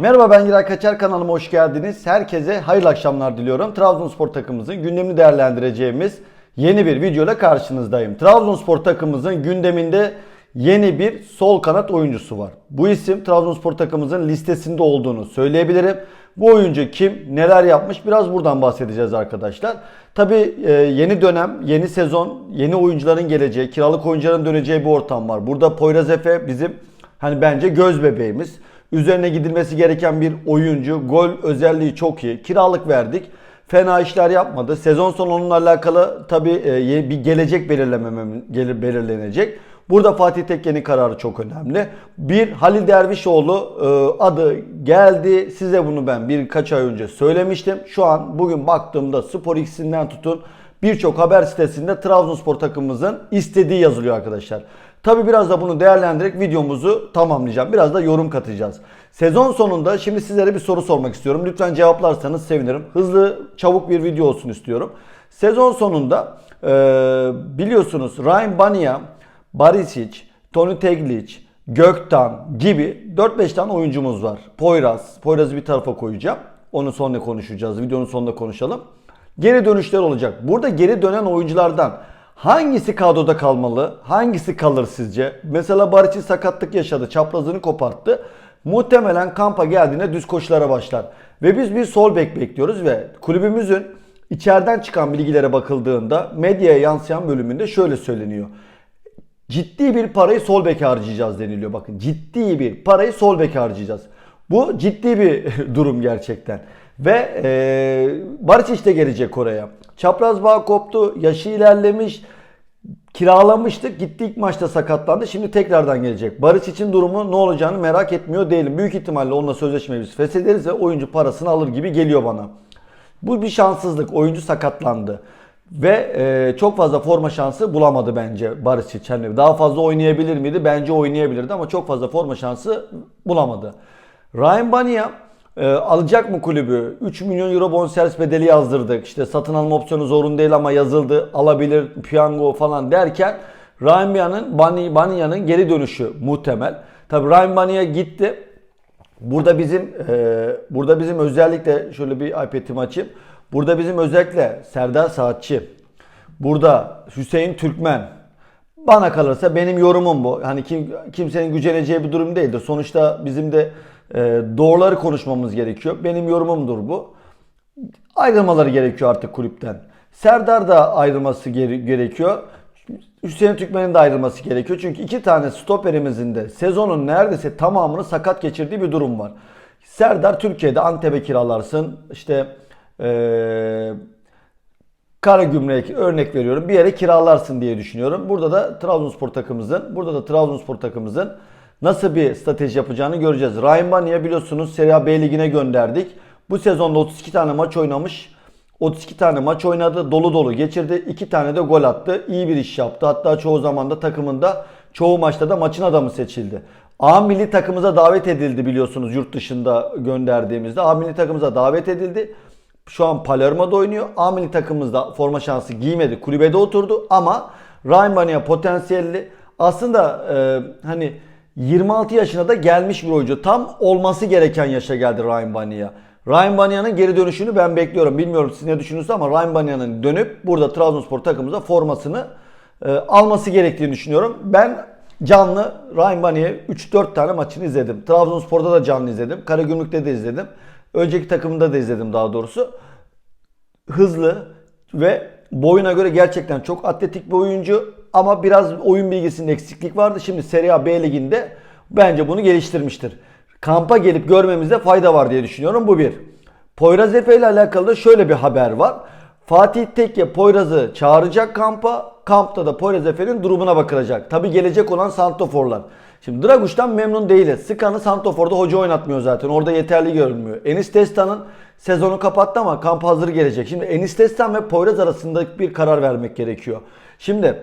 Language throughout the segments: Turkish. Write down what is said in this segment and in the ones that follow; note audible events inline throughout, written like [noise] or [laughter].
Merhaba ben Giray Kaçar kanalıma hoş geldiniz. Herkese hayırlı akşamlar diliyorum. Trabzonspor takımımızın gündemini değerlendireceğimiz yeni bir videoyla karşınızdayım. Trabzonspor takımımızın gündeminde yeni bir sol kanat oyuncusu var. Bu isim Trabzonspor takımımızın listesinde olduğunu söyleyebilirim. Bu oyuncu kim, neler yapmış biraz buradan bahsedeceğiz arkadaşlar. Tabi yeni dönem, yeni sezon, yeni oyuncuların geleceği, kiralık oyuncuların döneceği bir ortam var. Burada Poyraz Efe bizim hani bence göz bebeğimiz. Üzerine gidilmesi gereken bir oyuncu. Gol özelliği çok iyi. Kiralık verdik. Fena işler yapmadı. Sezon sonu onunla alakalı tabi bir gelecek belirlemem belirlenecek. Burada Fatih Tekke'nin kararı çok önemli. Bir Halil Dervişoğlu e, adı geldi. Size bunu ben birkaç ay önce söylemiştim. Şu an bugün baktığımda Spor X'inden tutun birçok haber sitesinde Trabzonspor takımımızın istediği yazılıyor arkadaşlar. Tabi biraz da bunu değerlendirerek videomuzu tamamlayacağım. Biraz da yorum katacağız. Sezon sonunda şimdi sizlere bir soru sormak istiyorum. Lütfen cevaplarsanız sevinirim. Hızlı, çabuk bir video olsun istiyorum. Sezon sonunda e, biliyorsunuz Ryan Banya, Barisic, Tony Teglic, Göktan gibi 4-5 tane oyuncumuz var. Poyraz. Poyraz'ı bir tarafa koyacağım. Onu sonra konuşacağız. Videonun sonunda konuşalım. Geri dönüşler olacak. Burada geri dönen oyunculardan hangisi kadroda kalmalı? Hangisi kalır sizce? Mesela Barisic sakatlık yaşadı. Çaprazını koparttı. Muhtemelen kampa geldiğinde düz koşulara başlar. Ve biz bir sol bek bekliyoruz ve kulübümüzün içeriden çıkan bilgilere bakıldığında medyaya yansıyan bölümünde şöyle söyleniyor ciddi bir parayı sol beke harcayacağız deniliyor. Bakın ciddi bir parayı sol beke harcayacağız. Bu ciddi bir [laughs] durum gerçekten. Ve e, Barış de gelecek oraya. Çapraz bağ koptu, yaşı ilerlemiş, kiralamıştık. Gitti ilk maçta sakatlandı. Şimdi tekrardan gelecek. Barış için durumu ne olacağını merak etmiyor değilim. Büyük ihtimalle onunla sözleşmeyi biz feshederiz ve oyuncu parasını alır gibi geliyor bana. Bu bir şanssızlık. Oyuncu sakatlandı. Ve e, çok fazla forma şansı bulamadı bence Barış Hani daha fazla oynayabilir miydi? Bence oynayabilirdi ama çok fazla forma şansı bulamadı. Ryan Banya e, alacak mı kulübü? 3 milyon euro bonservis bedeli yazdırdık. İşte satın alma opsiyonu zorun değil ama yazıldı. Alabilir, piyango falan derken Ryan Banya'nın Banya'nın geri dönüşü muhtemel. Tabi Ryan Banya gitti. Burada bizim e, burada bizim özellikle şöyle bir iPad'imi açayım. Burada bizim özellikle Serdar Saatçi, burada Hüseyin Türkmen, bana kalırsa benim yorumum bu. Hani kim, kimsenin güceneceği bir durum değildir. Sonuçta bizim de doğruları konuşmamız gerekiyor. Benim yorumumdur bu. Ayrılmaları gerekiyor artık kulüpten. Serdar da ayrılması gere- gerekiyor. Hüseyin Türkmen'in de ayrılması gerekiyor. Çünkü iki tane stoperimizin de sezonun neredeyse tamamını sakat geçirdiği bir durum var. Serdar Türkiye'de Antep'e kiralarsın. İşte ee, kara gümrük örnek veriyorum bir yere kiralarsın diye düşünüyorum. Burada da Trabzonspor takımımızın, burada da Trabzonspor takımımızın nasıl bir strateji yapacağını göreceğiz. Ryan Banya'ya biliyorsunuz Serie A B ligine gönderdik. Bu sezonda 32 tane maç oynamış. 32 tane maç oynadı. Dolu dolu geçirdi. 2 tane de gol attı. İyi bir iş yaptı. Hatta çoğu zaman da takımında çoğu maçta da maçın adamı seçildi. A milli takımıza davet edildi biliyorsunuz yurt dışında gönderdiğimizde. A milli takımıza davet edildi. Şu an Palermo'da oynuyor. A milli takımımızda forma şansı giymedi. Kulübede oturdu ama Ryan Banya potansiyelli. Aslında e, hani 26 yaşına da gelmiş bir oyuncu. Tam olması gereken yaşa geldi Ryan Banya. Ryan Banya'nın geri dönüşünü ben bekliyorum. Bilmiyorum siz ne düşünüyorsunuz ama Ryan Banya'nın dönüp burada Trabzonspor takımımıza formasını e, alması gerektiğini düşünüyorum. Ben canlı Ryan Banya'ya 3-4 tane maçını izledim. Trabzonspor'da da canlı izledim. Karagümrük'te de izledim. Önceki takımında da izledim daha doğrusu. Hızlı ve boyuna göre gerçekten çok atletik bir oyuncu ama biraz oyun bilgisinde eksiklik vardı. Şimdi Serie A B liginde bence bunu geliştirmiştir. Kampa gelip görmemizde fayda var diye düşünüyorum. Bu bir. Poyraz Efe ile alakalı da şöyle bir haber var. Fatih Tekke Poyraz'ı çağıracak kampa. Kampta da Poyraz Efe'nin durumuna bakılacak. Tabi gelecek olan santoforlar. Şimdi Draguş'tan memnun değiliz. Sıkan'ı Santofor'da hoca oynatmıyor zaten. Orada yeterli görünmüyor. Enis Destan'ın sezonu kapattı ama kamp hazır gelecek. Şimdi Enis Destan ve Poyraz arasında bir karar vermek gerekiyor. Şimdi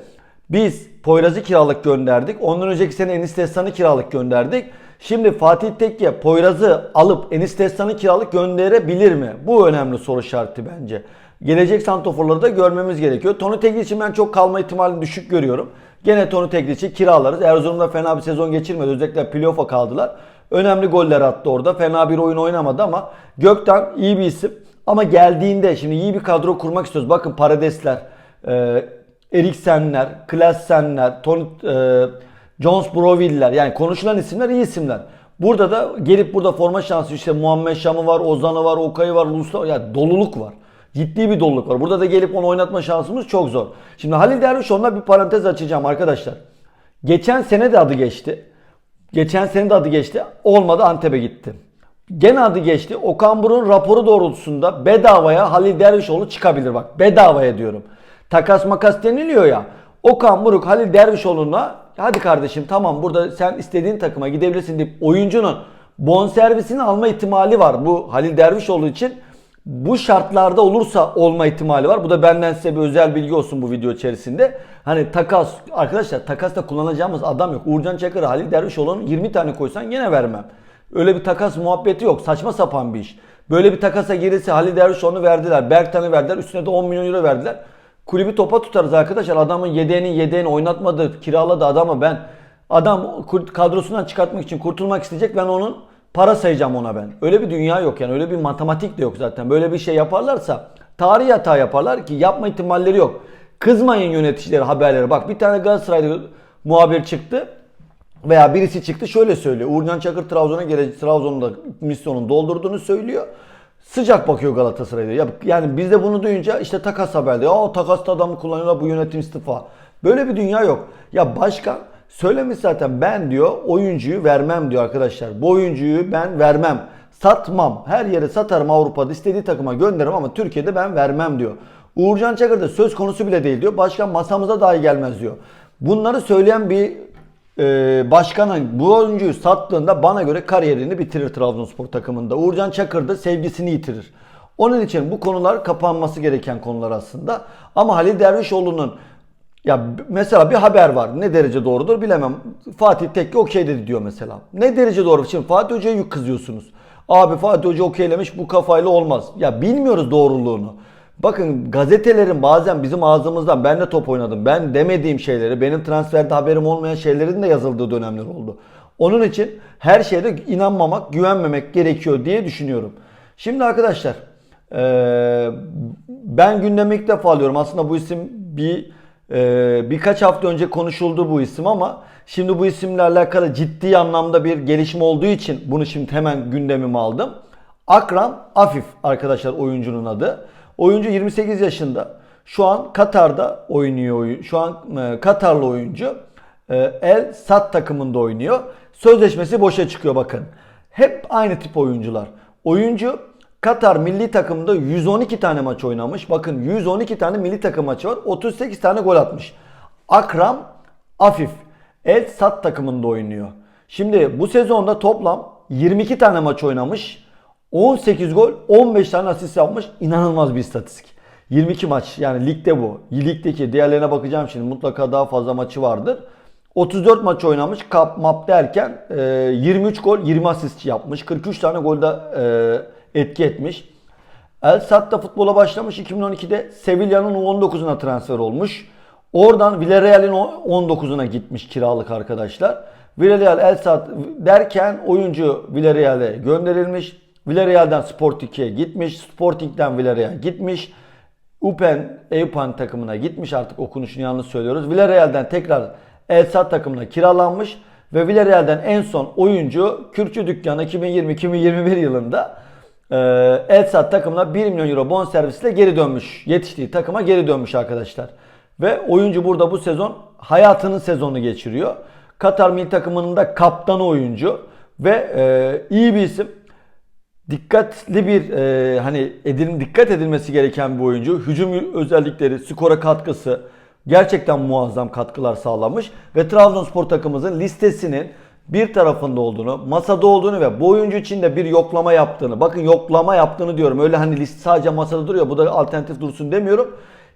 biz Poyraz'ı kiralık gönderdik. Ondan önceki sene Enis Destan'ı kiralık gönderdik. Şimdi Fatih Tekke Poyraz'ı alıp Enis Destan'ı kiralık gönderebilir mi? Bu önemli soru işareti bence. Gelecek santoforları da görmemiz gerekiyor. Tony Tegli için ben çok kalma ihtimalini düşük görüyorum. Gene Tony Teglic'i kiralarız. Erzurum'da fena bir sezon geçirmedi. Özellikle playoff'a kaldılar. Önemli goller attı orada. Fena bir oyun oynamadı ama Gökten iyi bir isim. Ama geldiğinde şimdi iyi bir kadro kurmak istiyoruz. Bakın Paradesler, e, Eriksenler, Klassenler, Tony, e, Jones Broville'ler yani konuşulan isimler iyi isimler. Burada da gelip burada forma şansı işte Muhammed Şam'ı var, Ozan'ı var, Okay'ı var, Uluslar yani doluluk var. Ciddi bir doluluk var. Burada da gelip onu oynatma şansımız çok zor. Şimdi Halil Dervişoğlu'na bir parantez açacağım arkadaşlar. Geçen sene de adı geçti. Geçen sene de adı geçti. Olmadı Antep'e gitti. Gene adı geçti. Okan Buruk'un raporu doğrultusunda bedavaya Halil Dervişoğlu çıkabilir bak. Bedavaya diyorum. Takas makas deniliyor ya. Okan Buruk Halil Dervişoğlu'na hadi kardeşim tamam burada sen istediğin takıma gidebilirsin deyip oyuncunun bonservisini alma ihtimali var. Bu Halil Dervişoğlu için bu şartlarda olursa olma ihtimali var. Bu da benden size bir özel bilgi olsun bu video içerisinde. Hani takas arkadaşlar takasta kullanacağımız adam yok. Uğurcan Çakır'ı Halil Dervişoğlu'nun 20 tane koysan yine vermem. Öyle bir takas muhabbeti yok. Saçma sapan bir iş. Böyle bir takasa girirse Halil Dervişoğlu'nu verdiler. Berktan'ı verdiler. Üstüne de 10 milyon euro verdiler. Kulübü topa tutarız arkadaşlar. Adamın yedeğini yedeğini oynatmadı. Kiraladı adamı ben. Adam kadrosundan çıkartmak için kurtulmak isteyecek. Ben onun para sayacağım ona ben. Öyle bir dünya yok yani. Öyle bir matematik de yok zaten. Böyle bir şey yaparlarsa tarihi hata yaparlar ki yapma ihtimalleri yok. Kızmayın yöneticileri haberleri. Bak bir tane Galatasaraylı muhabir çıktı veya birisi çıktı şöyle söylüyor. Uğurcan Çakır Trabzon'a gelecek Trabzon'da misyonun doldurduğunu söylüyor. Sıcak bakıyor Galatasaray'da. Ya, yani biz de bunu duyunca işte takas haberde. O takasta adamı kullanıyorlar bu yönetim istifa. Böyle bir dünya yok. Ya başkan söylemiş zaten ben diyor oyuncuyu vermem diyor arkadaşlar. Bu oyuncuyu ben vermem. Satmam. Her yere satarım Avrupa'da istediği takıma gönderirim ama Türkiye'de ben vermem diyor. Uğurcan Çakır da söz konusu bile değil diyor. Başkan masamıza dahi gelmez diyor. Bunları söyleyen bir e, başkanın bu oyuncuyu sattığında bana göre kariyerini bitirir Trabzonspor takımında. Uğurcan Çakır da sevgisini yitirir. Onun için bu konular kapanması gereken konular aslında. Ama Halil Dervişoğlu'nun ya mesela bir haber var. Ne derece doğrudur bilemem. Fatih Tekke okey dedi diyor mesela. Ne derece doğru? Şimdi Fatih Hoca'ya yük kızıyorsunuz. Abi Fatih Hoca okeylemiş bu kafayla olmaz. Ya bilmiyoruz doğruluğunu. Bakın gazetelerin bazen bizim ağzımızdan ben de top oynadım. Ben demediğim şeyleri, benim transferde haberim olmayan şeylerin de yazıldığı dönemler oldu. Onun için her şeyde inanmamak, güvenmemek gerekiyor diye düşünüyorum. Şimdi arkadaşlar ee, ben gündeme ilk defa alıyorum. Aslında bu isim bir ee, birkaç hafta önce konuşuldu bu isim ama şimdi bu isimle alakalı ciddi anlamda bir gelişme olduğu için bunu şimdi hemen gündemime aldım. Akram Afif arkadaşlar oyuncunun adı. Oyuncu 28 yaşında. Şu an Katar'da oynuyor. Şu an e, Katarlı oyuncu. E, El Sat takımında oynuyor. Sözleşmesi boşa çıkıyor bakın. Hep aynı tip oyuncular. Oyuncu Katar milli takımında 112 tane maç oynamış. Bakın 112 tane milli takım maçı var. 38 tane gol atmış. Akram Afif El Sat takımında oynuyor. Şimdi bu sezonda toplam 22 tane maç oynamış. 18 gol, 15 tane asist yapmış. İnanılmaz bir istatistik. 22 maç yani ligde bu. Ligdeki diğerlerine bakacağım şimdi. Mutlaka daha fazla maçı vardır. 34 maç oynamış. Kap map derken 23 gol, 20 asist yapmış. 43 tane golde etki etmiş. El Sad'da futbola başlamış 2012'de Sevilla'nın 19'una transfer olmuş. Oradan Villarreal'in 19'una gitmiş kiralık arkadaşlar. Villarreal El Sad derken oyuncu Villarreal'e gönderilmiş. Villarreal'den Sporting'e gitmiş. Sporting'den Villarreal gitmiş. Upen, Eupen takımına gitmiş artık okunuşunu yanlış söylüyoruz. Villarreal'den tekrar El Sad takımına kiralanmış. Ve Villarreal'den en son oyuncu Kürtçü Dükkanı 2020-2021 yılında e, El Sad takımına 1 milyon euro bonservisle geri dönmüş. Yetiştiği takıma geri dönmüş arkadaşlar. Ve oyuncu burada bu sezon hayatının sezonu geçiriyor. Katar milli takımının da kaptanı oyuncu ve e, iyi bir isim dikkatli bir e, hani edin, dikkat edilmesi gereken bir oyuncu. Hücum özellikleri, skora katkısı gerçekten muazzam katkılar sağlamış ve Trabzonspor takımımızın listesinin bir tarafında olduğunu, masada olduğunu ve bu oyuncu için de bir yoklama yaptığını. Bakın yoklama yaptığını diyorum. Öyle hani liste sadece masada duruyor. Bu da alternatif dursun demiyorum.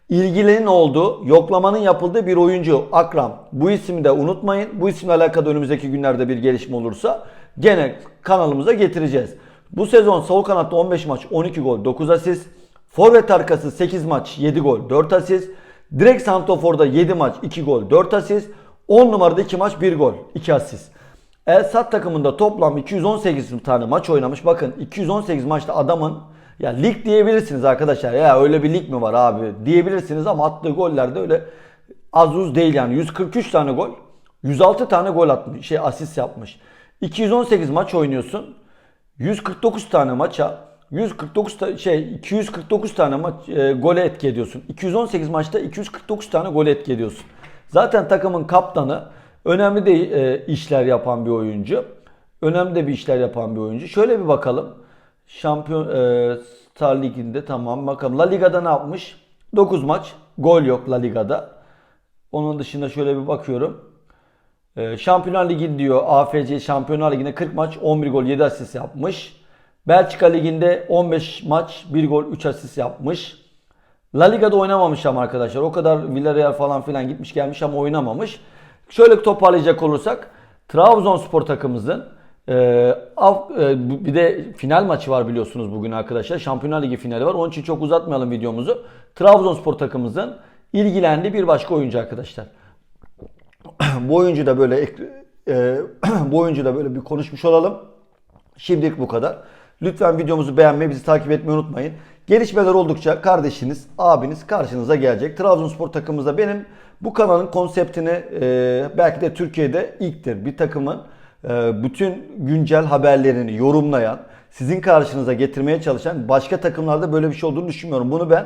İlgilerin olduğu, yoklamanın yapıldığı bir oyuncu Akram. Bu ismi de unutmayın. Bu isimle alakalı önümüzdeki günlerde bir gelişme olursa gene kanalımıza getireceğiz. Bu sezon sol kanatta 15 maç 12 gol 9 asist. Forvet arkası 8 maç 7 gol 4 asist. Direkt Santofor'da 7 maç 2 gol 4 asist. 10 numarada 2 maç 1 gol 2 asist. El Sad takımında toplam 218 tane maç oynamış. Bakın 218 maçta adamın ya lig diyebilirsiniz arkadaşlar. Ya öyle bir lig mi var abi diyebilirsiniz ama attığı goller de öyle az uz değil yani. 143 tane gol, 106 tane gol atmış, şey asist yapmış. 218 maç oynuyorsun. 149 tane maça 149 ta- şey 249 tane maç e, gole etki ediyorsun. 218 maçta 249 tane gole etki ediyorsun. Zaten takımın kaptanı önemli de e, işler yapan bir oyuncu. Önemli de bir işler yapan bir oyuncu. Şöyle bir bakalım. Şampiyon e, Star Ligi'nde tamam bakalım. La Liga'da ne yapmış? 9 maç. Gol yok La Liga'da. Onun dışında şöyle bir bakıyorum. Ee, Şampiyonlar Ligi diyor AFC Şampiyonlar Ligi'nde 40 maç 11 gol 7 asist yapmış. Belçika Ligi'nde 15 maç 1 gol 3 asist yapmış. La Liga'da oynamamış ama arkadaşlar. O kadar Villarreal falan filan gitmiş gelmiş ama oynamamış. Şöyle toparlayacak olursak Trabzonspor takımımızın e, e, bir de final maçı var biliyorsunuz bugün arkadaşlar. Şampiyonlar Ligi finali var. Onun için çok uzatmayalım videomuzu. Trabzonspor takımımızın ilgilendiği bir başka oyuncu arkadaşlar [clears throat] bu oyuncu da böyle e, [clears throat] bu oyuncu da böyle bir konuşmuş olalım. Şimdilik bu kadar. Lütfen videomuzu beğenmeyi, bizi takip etmeyi unutmayın. Gelişmeler oldukça kardeşiniz, abiniz karşınıza gelecek. Trabzonspor takımımızda benim bu kanalın konseptini e, belki de Türkiye'de ilktir. Bir takımın e, bütün güncel haberlerini yorumlayan, sizin karşınıza getirmeye çalışan başka takımlarda böyle bir şey olduğunu düşünmüyorum. Bunu ben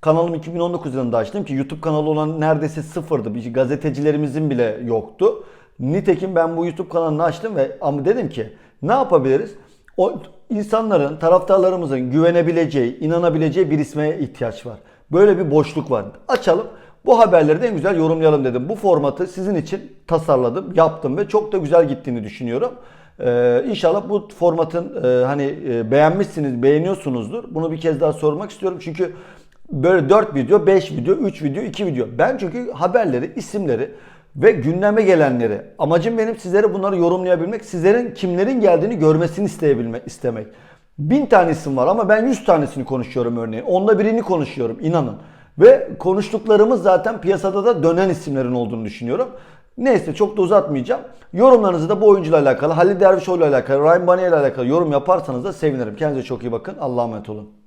Kanalım 2019 yılında açtım ki YouTube kanalı olan neredeyse sıfırdı. Bir gazetecilerimizin bile yoktu. Nitekim ben bu YouTube kanalını açtım ve ama dedim ki ne yapabiliriz? O insanların, taraftarlarımızın güvenebileceği, inanabileceği bir isme ihtiyaç var. Böyle bir boşluk var. Açalım. Bu haberleri de en güzel yorumlayalım dedim. Bu formatı sizin için tasarladım, yaptım ve çok da güzel gittiğini düşünüyorum. Ee, inşallah bu formatın e, hani e, beğenmişsiniz, beğeniyorsunuzdur. Bunu bir kez daha sormak istiyorum. Çünkü böyle 4 video, 5 video, 3 video, 2 video. Ben çünkü haberleri, isimleri ve gündeme gelenleri amacım benim sizlere bunları yorumlayabilmek, sizlerin kimlerin geldiğini görmesini isteyebilmek, istemek. Bin tane isim var ama ben 100 tanesini konuşuyorum örneğin. Onda birini konuşuyorum inanın. Ve konuştuklarımız zaten piyasada da dönen isimlerin olduğunu düşünüyorum. Neyse çok da uzatmayacağım. Yorumlarınızı da bu oyuncuyla alakalı, Halil Dervişoğlu ile alakalı, Ryan Baniye ile alakalı yorum yaparsanız da sevinirim. Kendinize çok iyi bakın. Allah'a emanet olun.